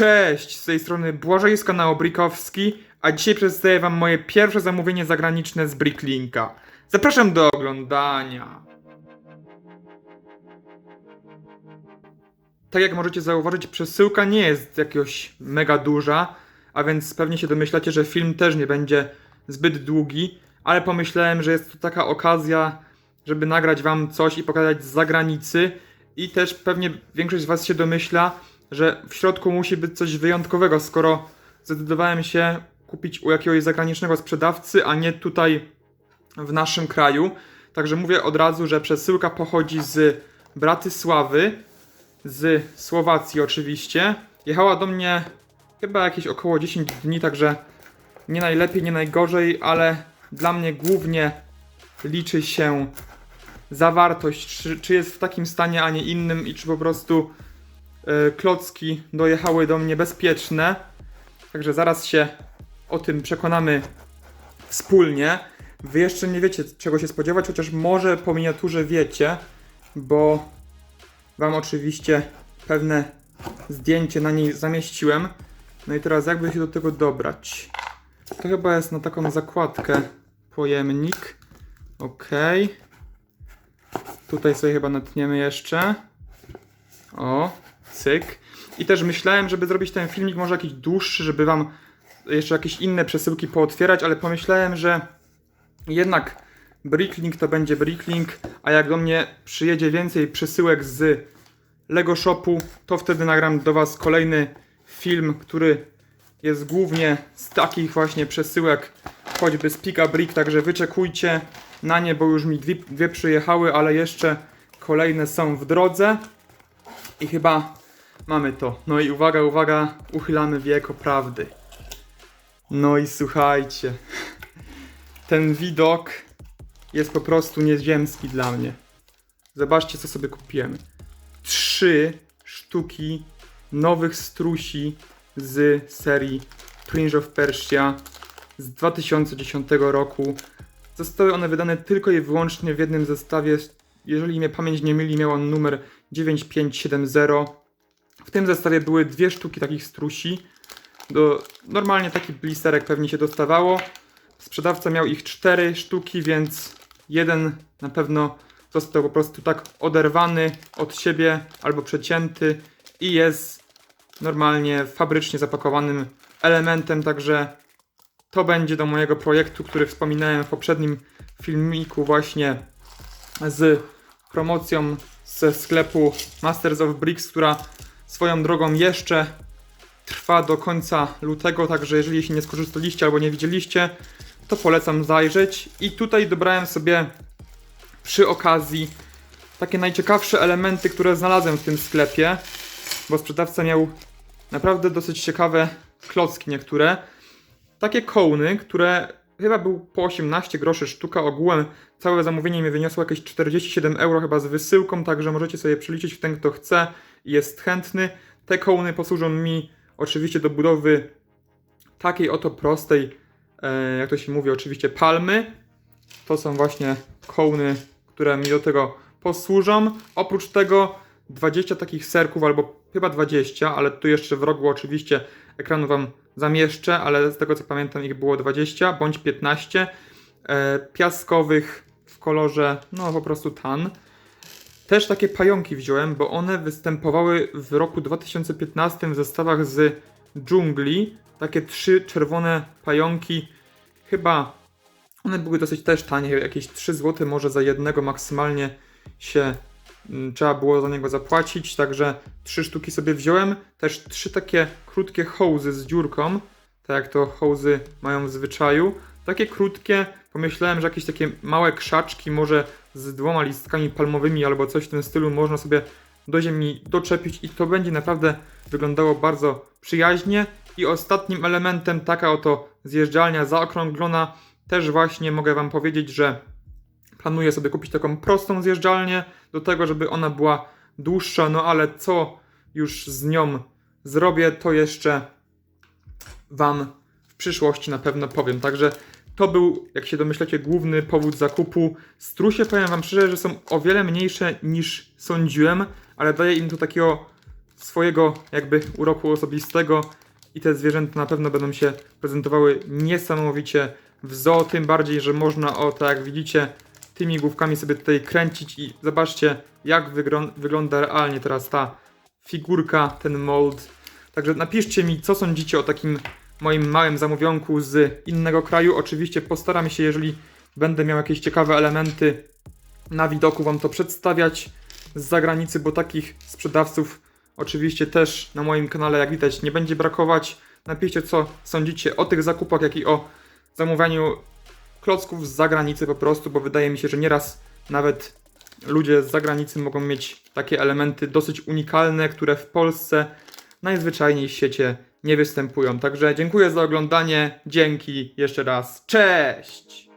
Cześć, z tej strony Błażej z kanału Brickowski, a dzisiaj przedstawię wam moje pierwsze zamówienie zagraniczne z Bricklinka. Zapraszam do oglądania. Tak jak możecie zauważyć, przesyłka nie jest jakiegoś mega duża, a więc pewnie się domyślacie, że film też nie będzie zbyt długi, ale pomyślałem, że jest to taka okazja, żeby nagrać wam coś i pokazać z zagranicy i też pewnie większość z was się domyśla, że w środku musi być coś wyjątkowego, skoro zdecydowałem się kupić u jakiegoś zagranicznego sprzedawcy, a nie tutaj w naszym kraju. Także mówię od razu, że przesyłka pochodzi z Bratysławy, z Słowacji oczywiście. Jechała do mnie chyba jakieś około 10 dni, także nie najlepiej, nie najgorzej, ale dla mnie głównie liczy się zawartość, czy, czy jest w takim stanie, a nie innym i czy po prostu klocki dojechały do mnie bezpieczne. Także zaraz się o tym przekonamy wspólnie. Wy jeszcze nie wiecie, czego się spodziewać, chociaż może po miniaturze wiecie, bo Wam oczywiście pewne zdjęcie na niej zamieściłem. No i teraz jakby się do tego dobrać? To chyba jest na taką zakładkę pojemnik. Ok. Tutaj sobie chyba natniemy jeszcze. O, cyk. I też myślałem, żeby zrobić ten filmik może jakiś dłuższy, żeby wam jeszcze jakieś inne przesyłki pootwierać, ale pomyślałem, że jednak Bricklink to będzie Bricklink, a jak do mnie przyjedzie więcej przesyłek z Lego Shopu, to wtedy nagram do was kolejny film, który jest głównie z takich właśnie przesyłek, choćby z Pika Brick, także wyczekujcie na nie, bo już mi dwie, dwie przyjechały, ale jeszcze kolejne są w drodze. I chyba mamy to. No i uwaga, uwaga, uchylamy wieko prawdy. No i słuchajcie. Ten widok jest po prostu nieziemski dla mnie. Zobaczcie, co sobie kupiłem. Trzy sztuki nowych strusi z serii Prince of Persia z 2010 roku. Zostały one wydane tylko i wyłącznie w jednym zestawie. Jeżeli mnie pamięć nie myli, miał on numer 9570. W tym zestawie były dwie sztuki takich strusi. Do, normalnie taki blisterek pewnie się dostawało. Sprzedawca miał ich cztery sztuki, więc jeden na pewno został po prostu tak oderwany od siebie albo przecięty i jest normalnie fabrycznie zapakowanym elementem, także to będzie do mojego projektu, który wspominałem w poprzednim filmiku właśnie z promocją ze sklepu Masters of Bricks, która swoją drogą jeszcze trwa do końca lutego, także jeżeli się nie skorzystaliście albo nie widzieliście, to polecam zajrzeć. I tutaj dobrałem sobie przy okazji takie najciekawsze elementy, które znalazłem w tym sklepie, bo sprzedawca miał naprawdę dosyć ciekawe klocki niektóre. Takie kołny, które chyba był po 18 groszy sztuka. Ogółem całe zamówienie mi wyniosło jakieś 47 euro chyba z wysyłką, także możecie sobie przeliczyć ten kto chce i jest chętny. Te kołny posłużą mi oczywiście do budowy takiej oto prostej, e, jak to się mówi, oczywiście palmy. To są właśnie kołny, które mi do tego posłużą. Oprócz tego 20 takich serków, albo chyba 20, ale tu jeszcze w rogu oczywiście ekranu Wam zamieszczę, ale z tego co pamiętam ich było 20 bądź 15 e, piaskowych w kolorze, no po prostu tan. Też takie pająki wziąłem, bo one występowały w roku 2015 w zestawach z dżungli. Takie trzy czerwone pająki, chyba one były dosyć też tanie, jakieś 3 zł może za jednego maksymalnie się trzeba było za niego zapłacić, także trzy sztuki sobie wziąłem. Też trzy takie krótkie hołzy z dziurką, tak jak to hołzy mają w zwyczaju. Takie krótkie, pomyślałem, że jakieś takie małe krzaczki, może z dwoma listkami palmowymi albo coś w tym stylu można sobie do ziemi doczepić i to będzie naprawdę wyglądało bardzo przyjaźnie. I ostatnim elementem taka oto zjeżdżalnia zaokrąglona. Też właśnie mogę Wam powiedzieć, że planuję sobie kupić taką prostą zjeżdżalnię do tego, żeby ona była dłuższa, no ale co już z nią zrobię, to jeszcze Wam w przyszłości na pewno powiem. Także to był, jak się domyślacie, główny powód zakupu. Strusie, powiem Wam szczerze, że są o wiele mniejsze niż sądziłem, ale daje im to takiego swojego jakby uroku osobistego i te zwierzęta na pewno będą się prezentowały niesamowicie w zoo, tym bardziej, że można o tak jak widzicie tymi główkami sobie tutaj kręcić i zobaczcie jak wyglą- wygląda realnie teraz ta figurka, ten mold. Także napiszcie mi, co sądzicie o takim moim małym zamówionku z innego kraju. Oczywiście postaram się, jeżeli będę miał jakieś ciekawe elementy na widoku, wam to przedstawiać z zagranicy, bo takich sprzedawców oczywiście też na moim kanale, jak widać, nie będzie brakować. Napiszcie, co sądzicie o tych zakupach, jak i o zamawianiu klocków z zagranicy po prostu, bo wydaje mi się, że nieraz nawet ludzie z zagranicy mogą mieć takie elementy dosyć unikalne, które w Polsce najzwyczajniej w świecie nie występują. Także dziękuję za oglądanie. Dzięki jeszcze raz. Cześć!